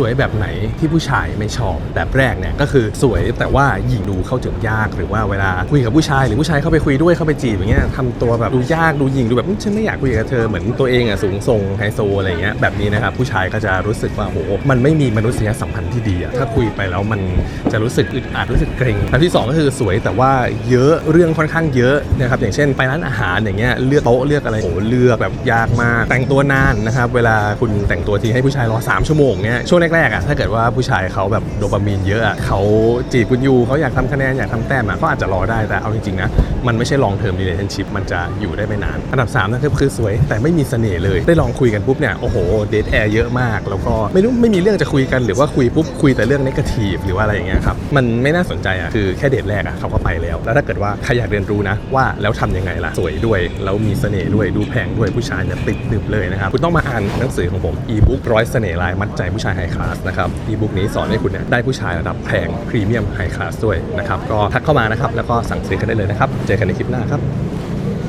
สวยแบบไหนที่ผู้ชายไม่ชอบแบบแรกเนี่ยก็คือสวยแต่ว่าหญิงดูเข้าถึงยากหรือว่าเวลาคุยกับผู้ชายหรือผู้ชายเข้าไปคุยด้วยเข้าไปจีบอย่างเงี้ยทำตัวแบบดูยากดูหญิงดูแบบอืมฉันไม่อยากคุยกับเธอเหมือนตัวเองอะสูงส่งไฮโซอะไรเงี้ยแบบนี้นะครับผู้ชายก็จะรู้สึกว่าโหมันไม่มีมนุษยสัมพันธ์ที่ดีอะถ้าคุยไปแล้วมันจะรู้สึกอึดอัดรู้สึกเกรงอันที่สองก็คือสวยแต่ว่าเยอะเรื่องค่อนข้างเยอะนะครับอย่างเช่นไปร้านอาหารอย่างเงี้ยเลือกโต๊ะเลือกอะไรโหเลือกแบบยากมาก แต่งตัวนานนะครับเวลาคุณแต่งตัวทีให้ผู้ชายรอ 3 ชั่วโมงเนี้ยช่วงแรกๆอะถ้าเกิดว่าผู้ชายเขาแบบโดปามีนเยอะอะเขาจีบคุณยูเขาอยากทำคะแนนอยากทำแต้มอะก็อาจจะรอได้แต่เอาจริงๆนะมันไม่ใช่ long term relationship มันจะอยู่ได้ไม่นาน อันดับ3นะครับคือสวยแต่ไม่มีเสน่ห์เลยได้ลองคุยกันปุ๊บเนี่ยโอ้โหเดทแอร์เยอะมาก แล้วก็ไม่รู้ไม่มีเรื่องจะคุยกันหรือว่าคุยปุ๊บคุยแต่เรื่องนกาทีฟหรือว่าอะไรอย่างเงี้ยครับมันไม่น่าสนใจอะคือแค่เดทแรกอะเขาก็ไปแล้ว แล้วถ้าเกิดว่าใครอยากเรียนรู้นะว่าแล้วทำยังไงล่ะสวยด้วยแล้วมีเสน่ห์ด้วยดูแพงด้วยผู้ชายเนี่ยติดดึบเลยนะครับคุณต้องมาอ่านหนังสือของผมอีบุ๊กร้อยเสน่ห์ลายมัดใจผู้ชายไฮคลาสนะครับอีบุ๊กนี้สอนให้คุณเนี่ยได้ผู้ชายระดับแพงพรีเมียมไฮคลาสด้วยนะครับก็ทักเข้ามานะครับแล้วก็สั่งซื้อกันได้เลยนะครับ เจอกันในคลิปหน้าครับ